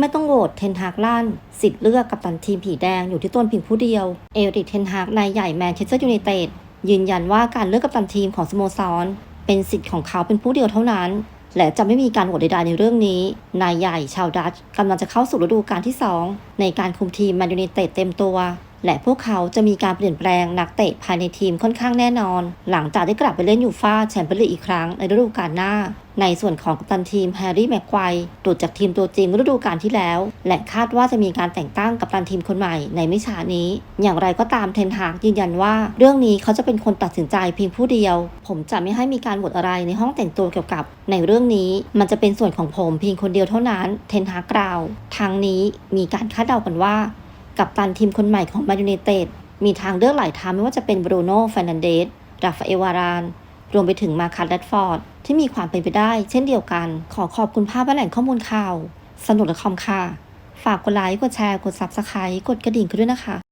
ไม่ต้องโหวตเทนฮากลั่น สิทธิ์เลือกกับตันทีมผีแดงอยู่ที่ต้นเพียงผู้เดียว เอริกเทนฮากนายใหญ่แมนเชสเตอร์ยูไนเต็ดยืนยันว่าการเลือกกับตันทีมของสโมสร เป็นสิทธิ์ของเขาเป็นผู้เดียวเท่านั้น และจะไม่มีการโหวตใดๆในเรื่องนี้ นายใหญ่ชาวดัตช์กำลังจะเข้าสู่ฤดูกาลที่ 2 ในการคุมทีมแมนยูไนเต็ดเต็มตัว และพวกเขาจะมีการเปลี่ยนแปลงนักเตะภายในทีมค่อนข้างแน่นอน หลังจากได้กลับไปเล่นยูฟ่าแชมเปี้ยนลีกอีกครั้งในฤดูกาลหน้า ในส่วนของกัปตันทีมแฮร์รี่แม็กควายตรวจจากทีมตัวจริงฤดูกาลที่แล้ว และคาดว่าจะมีการแต่งตั้งกัปตันทีมคนใหม่ในไม่ช้านี้ อย่างไรก็ตามเทนฮากยืนยันว่า เรื่องนี้เขาจะเป็นคนตัดสินใจเพียงผู้เดียว ผมจะไม่ให้มีการโหวตอะไรในห้องแต่งตัวเกี่ยวกับ ในเรื่องนี้มันจะเป็นส่วนของผมเพียงคนเดียวเท่านั้นเทนฮากกล่าวทางนี้มีการคาดเดากันว่า กับตันทีมคนใหม่ของมายูเนเต็ดมีทางเลือกหลายทางไม่ว่าจะเป็นบรูโน่แฟานันเดสราฟาเอวาราน รวมไปถึงมาคัสแรดฟอร์ด ที่มีความเป็นไปได้ เช่นเดียวกัน ขอขอบคุณภาพและแหล่งข้อมูลข่าว สนุกและคอมค่ะ ฝากกดไลค์ กดแชร์ กด Subscribe กดกระดิ่งกันด้วยนะคะ